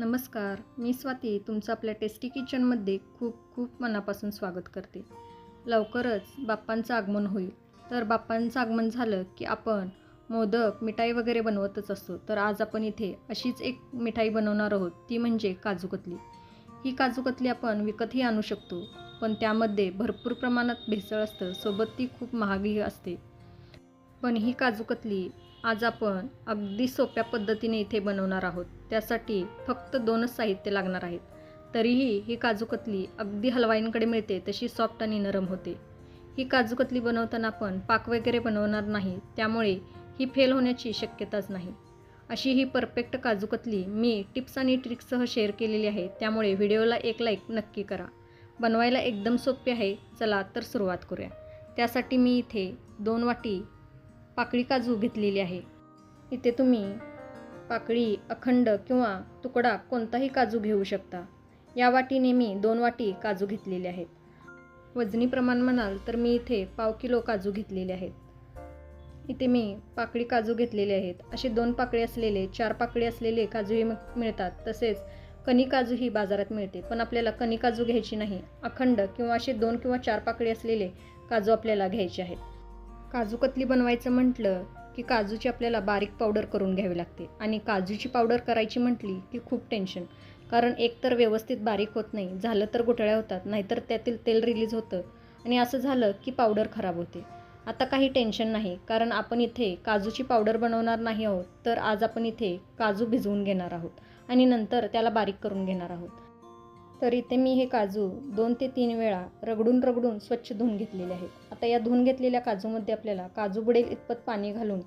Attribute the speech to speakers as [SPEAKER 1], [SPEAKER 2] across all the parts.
[SPEAKER 1] नमस्कार मी स्वाती तुमचं आपल्या टेस्टी किचनमध्ये खूप खूप मनापासून स्वागत करते. लवकरच बाप्पांचं आगमन होईल. तर बाप्पांचं आगमन झालं की आपण मोदक मिठाई वगैरे बनवतच असतो. तर आज आपण इथे अशीच एक मिठाई बनवणार आहोत ती म्हणजे काजूकतली ही काजूकतली आपण विकतही आणू शकतो पण त्यामध्ये भरपूर प्रमाणात भेसळ असतं सोबत ती खूप महागही असते. पण ही काजूकतली आज आपण अगदी सोप्या पद्धतीने इथे बनवणार आहोत. त्यासाठी फक्त दोनच साहित्य लागणार आहेत. तरीही ही काजू कतली अगदी हलवाईंकडे मिळते तशी सॉफ्ट आणि नरम होते. ही काजू कतली बनवताना आपण पाक वगैरे बनवणार नाही त्यामुळे ही फेल होण्याची शक्यताच नाही. अशी ही परफेक्ट काजू कतली मी टिप्स आणि ट्रिक्ससह शेअर केलेली आहे त्यामुळे व्हिडिओला एक लाईक नक्की करा. बनवायला एकदम सोपे आहे चला तर सुरुवात करूया. त्यासाठी मी इथे दोन वाटी पाकळी काजू घेतलेली आहे. इथे तुम्ही पाकळी अखंड किंवा तुकडा कोणताही काजू घेऊ शकता. या वाटीने मी दोन वाटी काजू घेतलेले आहेत. वजनी प्रमाण म्हणाल तर मी इथे पाव किलो काजू घेतलेले आहेत. इथे मी पाकळी काजू घेतलेले आहेत. असे दोन पाकळी असलेले चार पाकळी असलेले काजूही मिळतात. तसेच कणी काजूही बाजारात मिळते. पण आपल्याला कणी काजू घ्यायची नाही. अखंड किंवा असे दोन किंवा चार पाकळी असलेले काजू आपल्याला घ्यायचे आहेत. काजू कतली बनवायचं म्हटलं की काजूची आपल्याला बारीक पावडर करून घ्यावी लागते. आणि काजूची पावडर करायची म्हटली की खूप टेन्शन कारण एकतर व्यवस्थित बारीक होत नाही झालं तर घोटाळ्या होतात नाहीतर त्यातील तेल रिलीज होतं. आणि असं झालं की पावडर खराब होते. आता काही टेन्शन नाही कारण आपण इथे काजूची पावडर बनवणार नाही आहोत तर आज आपण इथे काजू भिजवून घेणार आहोत. आणि नंतर त्याला बारीक करून घेणार आहोत. तर इथे मी हे काजू दोन ते तीन वेळा रगडून रगडून स्वच्छ धुवून घेतलेले आहेत. आता या धुवून घेतलेल्या काजूमध्ये आपल्याला काजू बुडेल इतपत पाणी घालून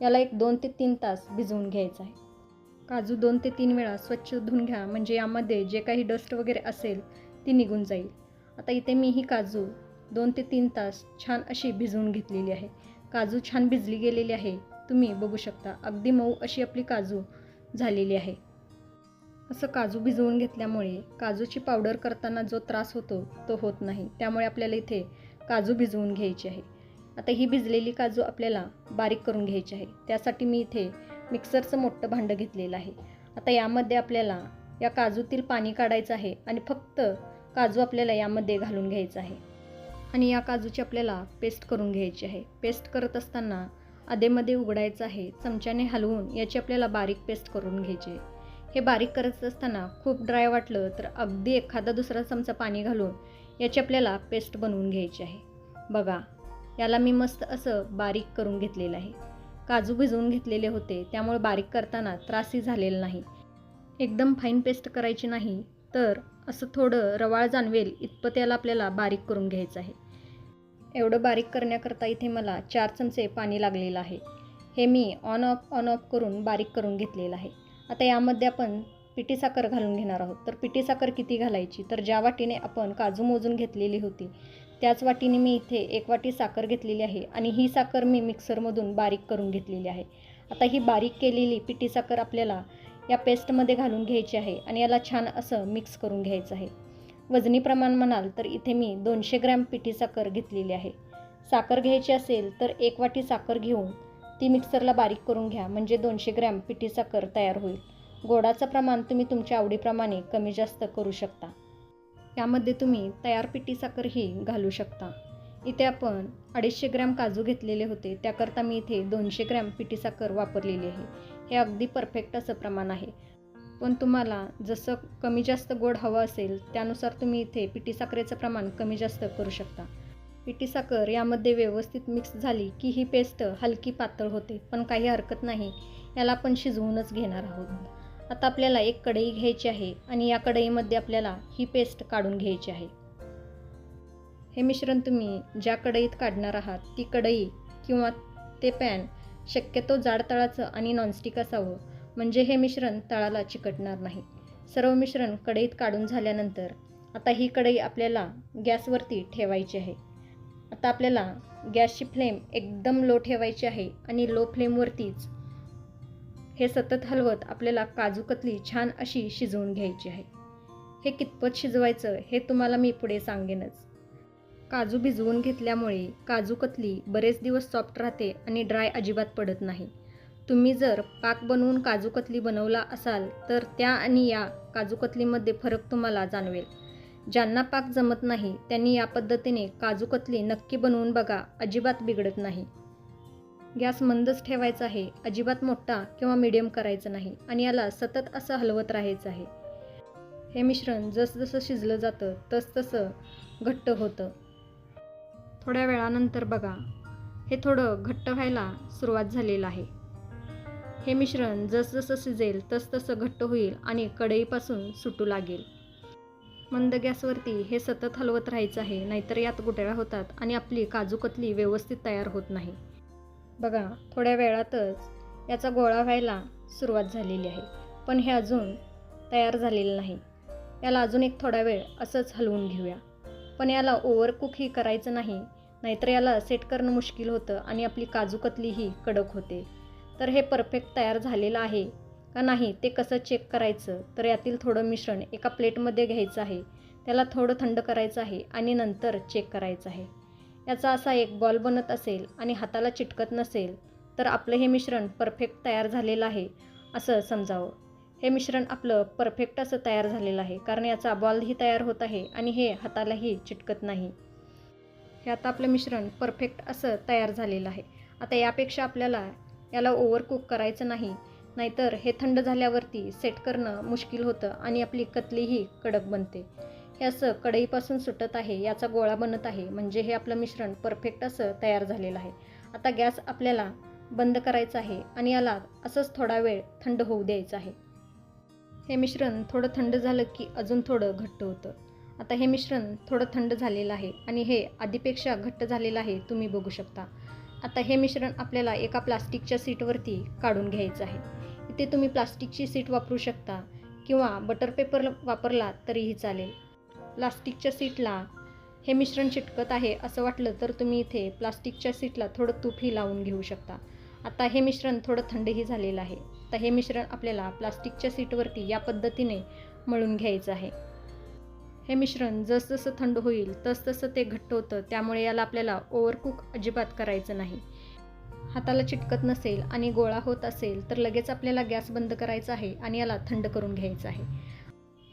[SPEAKER 1] याला एक दोन ते तीन तास भिजवून घ्यायचं आहे. काजू दोन ते तीन वेळा स्वच्छ धुवून घ्या म्हणजे यामध्ये जे काही डस्ट वगैरे असेल ती निघून जाईल. आता इथे मी ही काजू दोन ते तीन तास छान अशी भिजवून घेतलेली आहे. काजू छान भिजली गेलेली आहे. तुम्ही बघू शकता अगदी मऊ अशी आपली काजू झालेली आहे. असं काजू भिजवून घेतल्यामुळे काजूची पावडर करताना जो त्रास होतो तो होत नाही. त्यामुळे आपल्याला इथे काजू भिजवून घ्यायची आहे. आता ही भिजलेली काजू आपल्याला बारीक करून घ्यायची आहे. त्यासाठी मी इथे मिक्सरचं मोठं भांडं घेतलेलं आहे. आता यामध्ये आपल्याला या काजूतील पाणी काढायचं आहे आणि फक्त काजू आपल्याला यामध्ये घालून घ्यायचं आहे. आणि या काजूची आपल्याला पेस्ट करून घ्यायची आहे. पेस्ट करत असताना आधेमध्ये उघडायचं आहे. चमच्याने हलवून याची आपल्याला बारीक पेस्ट करून घ्यायची आहे. हे बारीक करत असताना खूप ड्राय वाटलं तर अगदी एखादा दुसरा चमचा पाणी घालून याची आपल्याला पेस्ट बनवून घ्यायची आहे. बघा याला मी मस्त असं बारीक करून घेतलेलं आहे. काजू भिजवून घेतलेले होते त्यामुळे बारीक करताना त्रासही झालेला नाही. एकदम फाईन पेस्ट करायची नाही तर असं थोडं रवाळ जाणवेल इतपत याला आपल्याला बारीक करून घ्यायचं आहे. एवढं बारीक करण्याकरता इथे मला चार चमचे पाणी लागलेलं आहे. हे मी ऑन ऑफ ऑन ऑफ करून बारीक करून घेतलेलं आहे. आता यामध्ये आपण पिठी साखर घालून घेणार आहोत. तर पिठी साखर किती घालायची? तर ज्या वाटीने आपण काजू मोजून घेतलेली होती त्याच वाटीने मी इथे एक वाटी साखर घेतलेली आहे आणि ही साखर मी मिक्सरमधून बारीक करून घेतलेली आहे. आता ही बारीक केलेली पिठी साखर आपल्याला या पेस्टमध्ये घालून घ्यायची आहे आणि याला छान असं मिक्स करून घ्यायचं आहे. वजनी प्रमाण म्हणाल तर इथे मी दोनशे ग्रॅम पिठी साखर घेतलेली आहे. साखर घ्यायची असेल तर एक वाटी साखर घेऊन ती मिक्सरला बारीक करून घ्या. म्हणजे दोनशे ग्रॅम पिठी साखर तयार होईल. गोडाचं प्रमाण तुम्ही तुमच्या आवडीप्रमाणे कमी जास्त करू शकता. यामध्ये तुम्ही तयार पिठी साखरही घालू शकता. इथे आपण अडीचशे ग्रॅम काजू घेतलेले होते. त्याकरता मी इथे दोनशे ग्रॅम पिठी साखर वापरलेली आहे. हे अगदी परफेक्ट असं प्रमाण आहे. पण तुम्हाला जसं कमी जास्त गोड हवं असेल त्यानुसार तुम्ही इथे पिठी साखरेचं प्रमाण कमी जास्त करू शकता. पिठी साखर यामध्ये व्यवस्थित मिक्स झाली की ही पेस्ट हलकी पातळ होते पण काही हरकत नाही. याला आपण शिजवूनच घेणार आहोत. आता आपल्याला एक कढई घ्यायची आहे आणि या कढईमध्ये आपल्याला ही पेस्ट काढून घ्यायची आहे. हे मिश्रण तुम्ही ज्या कढईत काढणार आहात ती कढई किंवा ते पॅन शक्यतो जाड तळाचं आणि नॉनस्टिक असावं. म्हणजे हे मिश्रण तळाला चिकटणार नाही. सर्व मिश्रण कढईत काढून झाल्यानंतर आता ही कढई आपल्याला गॅसवरती ठेवायची आहे. आता आपल्याला गॅसची फ्लेम एकदम लो ठेवायची आहे आणि लो फ्लेमवरतीच हे सतत हलवत आपल्याला काजू कतली छान अशी शिजवून घ्यायची आहे. हे कितपत शिजवायचं हे तुम्हाला मी पुढे सांगेनच. काजू भिजवून घेतल्यामुळे काजू कतली बरेच दिवस सॉफ्ट राहते आणि ड्राय अजिबात पडत नाही. तुम्ही जर पाक बनवून काजू कतली बनवला असाल तर त्या आणि या काजू कतलीमध्ये फरक तुम्हाला जाणवेल. ज्यांना पाक जमत नाही त्यांनी या पद्धतीने काजू कतली नक्की बनवून बघा अजिबात बिघडत नाही. गॅस मंदच ठेवायचा आहे अजिबात मोठा किंवा मीडियम करायचं नाही आणि याला सतत असं हलवत राहायचं आहे. हे मिश्रण जसजसं शिजलं जातं तसतसं घट्ट होतं. थोड्या वेळानंतर बघा हे थोडं घट्ट व्हायला सुरुवात झालेलं आहे. हे मिश्रण जसजसं शिजेल तसतसं घट्ट होईल आणि कढईपासून सुटू लागेल. मंद गॅसवरती हे सतत हलवत राहायचं आहे नाहीतर यात गुटळ्या होतात आणि आपली काजू कतली व्यवस्थित तयार होत नाही. बघा थोड्या वेळातच याचा गोळा व्हायला सुरुवात झालेली आहे पण हे अजून तयार झालेलं नाही. याला अजून एक थोडा वेळ असंच हलवून घेऊया. पण याला ओव्हर कुकही करायचं नाही नाहीतर याला सेट करणं मुश्किल होतं आणि आपली काजू कतलीही कडक होते. तर हे परफेक्ट तयार झालेलं आहे का नाही ते कसं चेक करायचं? तर यातील थोडं मिश्रण एका प्लेटमध्ये घ्यायचं आहे. त्याला थोडं थंड करायचं आहे आणि नंतर चेक करायचं आहे. याचा असा एक बॉल बनत असेल आणि हाताला चिटकत नसेल तर आपलं हे मिश्रण परफेक्ट तयार झालेलं आहे असं समजावं. हे मिश्रण आपलं परफेक्ट असं तयार झालेलं आहे कारण याचा बॉलही तयार होत आहे आणि हे हातालाही चिटकत नाही. हे आता आपलं मिश्रण परफेक्ट असं तयार झालेलं आहे. आता यापेक्षा आपल्याला याला ओव्हर कुक करायचं नाही नाहीतर हे थंड झाल्यावरती सेट करणं मुश्किल होतं आणि आपली कतलीही कडक बनते. हे असं कढईपासून सुटत आहे याचा गोळा बनत आहे म्हणजे हे आपलं मिश्रण परफेक्ट असं तयार झालेलं आहे. आता गॅस आपल्याला बंद करायचा आहे आणि याला असंच थोडा वेळ थंड होऊ द्यायचं आहे. हे मिश्रण थोडं थंड झालं की अजून थोडं घट्ट होतं. आता हे मिश्रण थोडं थंड झालेलं आहे आणि हे आधीपेक्षा घट्ट झालेलं आहे तुम्ही बघू शकता. आता हे मिश्रण आपल्याला एका प्लास्टिकच्या सीटवरती काढून घ्यायचं आहे. इथे तुम्ही प्लास्टिकची सीट वापरू शकता किंवा बटर पेपर वापरला तरीही चालेल. प्लास्टिकच्या सीटला हे मिश्रण चिटकत आहे असं वाटलं तर तुम्ही इथे प्लास्टिकच्या सीटला थोडं तूपही लावून घेऊ शकता. आता हे मिश्रण थोडं थंडही झालेलं आहे. तर हे मिश्रण आपल्याला प्लास्टिकच्या सीटवरती या पद्धतीने मळून घ्यायचं आहे. हे मिश्रण जसजसं थंड होईल तसतसं ते घट्ट होतं. त्यामुळे याला आपल्याला ओव्हरकुक अजिबात करायचं नाही. हाताला चिटकत नसेल आणि गोळा होत असेल तर लगेच आपल्याला गॅस बंद करायचा आहे आणि याला थंड करून घ्यायचं आहे.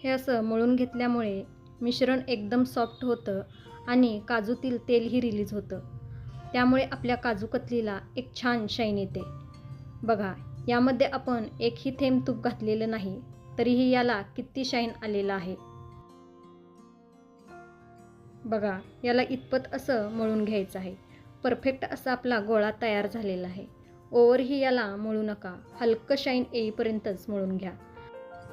[SPEAKER 1] हे असं मळून घेतल्यामुळे मिश्रण एकदम सॉफ्ट होतं आणि काजूतील तेलही रिलीज होतं. त्यामुळे आपल्या काजू कतलीला एक छान शाईन येते. बघा यामध्ये आपण एकही थेंब तूप घातलेलं नाही तरीही याला किती शाईन आलेलं आहे. बघा याला इतपत असं मळून घ्यायचं आहे. परफेक्ट असा आपला गोळा तयार झालेला आहे. ओव्हरही याला मळू नका. हलकं शाईन येईपर्यंतच मळून घ्या.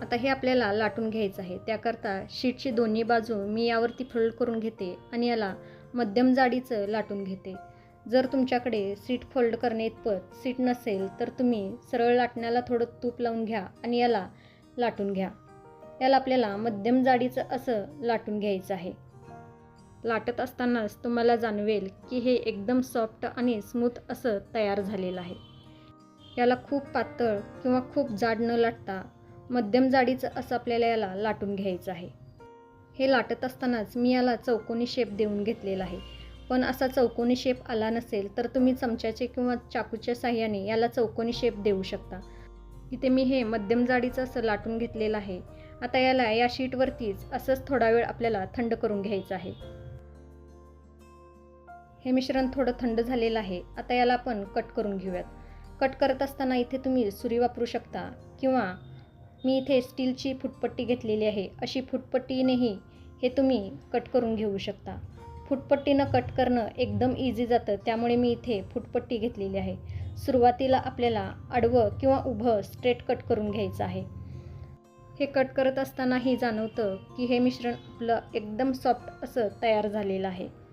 [SPEAKER 1] आता हे आपल्याला लाटून घ्यायचं आहे. त्याकरता शीटची दोन्ही बाजू मी यावरती फोल्ड करून घेते आणि याला मध्यम जाडीचं लाटून घेते. जर तुमच्याकडे सीट फोल्ड करणे इतपत सीट नसेल तर तुम्ही सरळ लाटण्याला थोडं तूप लावून घ्या आणि याला लाटून घ्या. याला आपल्याला मध्यम जाडीचं असं लाटून घ्यायचं आहे. लाटत असतानाच तुम्हाला जाणवेल की हे एकदम सॉफ्ट आणि स्मूथ असं तयार झालेलं आहे. याला खूप पातळ किंवा खूप जाड न लाटता मध्यम जाडीचं असं आपल्याला याला लाटून घ्यायचं आहे. हे लाटत असतानाच मी याला चौकोनी शेप देऊन घेतलेला आहे. पण असा चौकोनी शेप आला नसेल तर तुम्ही चमच्याचे किंवा चाकूच्या साह्याने याला चौकोनी शेप देऊ शकता. इथे मी हे मध्यम जाडीचं असं लाटून घेतलेलं आहे. आता याला या शीटवरतीच असंच थोडा वेळ आपल्याला थंड करून घ्यायचं आहे. हे मिश्रण थोडं थंड झालेलं आहे. आता याला आपण कट करून घेऊयात. कट करत असताना इथे तुम्ही सुरी वापरू शकता किंवा मी इथे स्टीलची फुटपट्टी घेतलेली आहे. अशी फुटपट्टीनेही हे तुम्ही कट करून घेऊ शकता. फुटपट्टीनं कट करणं एकदम इझी जातं. त्यामुळे मी इथे फुटपट्टी घेतलेली आहे. सुरुवातीला आपल्याला आडवं किंवा उभं स्ट्रेट कट करून घ्यायचं आहे. हे कट करत असतानाही जाणवतं की हे मिश्रण आपलं एकदम सॉफ्ट असं तयार झालेलं आहे.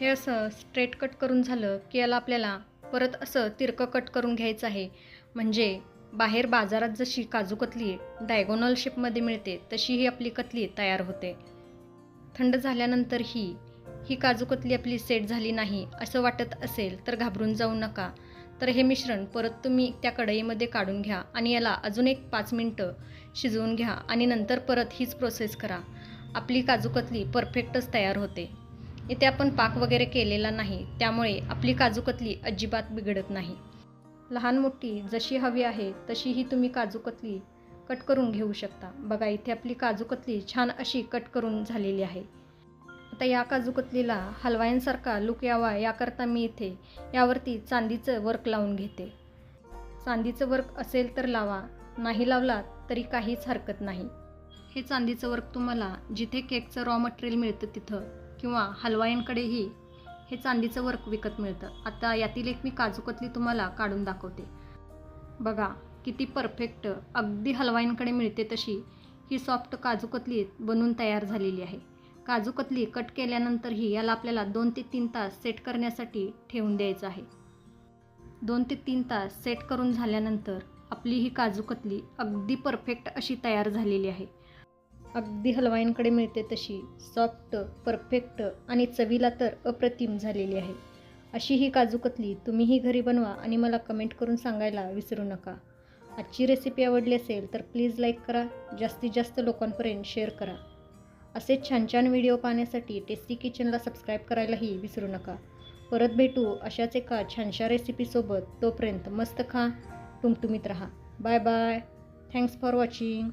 [SPEAKER 1] हे असं स्ट्रेट कट करून झालं की याला आपल्याला परत असं तिरकं कट करून घ्यायचं आहे. म्हणजे बाहेर बाजारात जशी काजू कतली डायगोनल शेपमध्ये मिळते तशी ही आपली कतली तयार होते. थंड झाल्यानंतर ही ही काजू कतली आपली सेट झाली नाही असं वाटत असेल तर घाबरून जाऊ नका. तर हे मिश्रण परत तुम्ही त्या कढईमध्ये काढून घ्या आणि याला अजून एक पाच मिनटं शिजवून घ्या आणि नंतर परत हीच प्रोसेस करा. आपली काजू कतली परफेक्टच तयार होते. इथे आपण पाक वगैरे केलेला नाही त्यामुळे आपली काजूकतली अजिबात बिघडत नाही. लहान मोठी जशी हवी आहे तशी ही तुम्ही काजूकतली कट करून घेऊ शकता. बघा इथे आपली काजूकतली छान अशी कट करून झालेली आहे. आता या काजूकतलीला हलवायांसारखा लुक यावा याकरता मी इथे यावरती चांदीचं वर्क लावून घेते. चांदीचं वर्क असेल तर लावा नाही लावला तरी काहीच हरकत नाही. हे चांदीचं वर्क तुम्हाला जिथे केकचं रॉ मटेरियल मिळतं तिथं किंवा हलवायांकडेही हे चांदीचं वर्क विकत मिळतं. आता यातील एक मी काजूकतली तुम्हाला काढून दाखवते. बघा किती परफेक्ट अगदी हलवाईंकडे मिळते तशी ही सॉफ्ट काजूकतली बनून तयार झालेली आहे. काजूकतली कट केल्यानंतरही याला आपल्याला दोन ते तीन तास सेट करण्यासाठी ठेवून द्यायचं आहे. दोन ते तीन तास सेट करून झाल्यानंतर आपली ही काजूकतली अगदी परफेक्ट अशी तयार झालेली आहे. अगदी हलवाईंकडे मिळते तशी सॉफ्ट परफेक्ट आणि चवीला तर अप्रतिम झालेली आहे. अशी ही काजू कतली तुम्हीही घरी बनवा आणि मला कमेंट करून सांगायला विसरू नका. आजची रेसिपी आवडली असेल तर प्लीज लाईक करा जास्तीत जास्त लोकांपर्यंत शेअर करा. असेच छान छान व्हिडिओ पाहण्यासाठी टेस्टी किचनला सबस्क्राईब करायलाही विसरू नका. परत भेटू अशाच एका छानशा रेसिपीसोबत तोपर्यंत मस्त खा टुमटुमीत राहा. Bye bye thanks for watching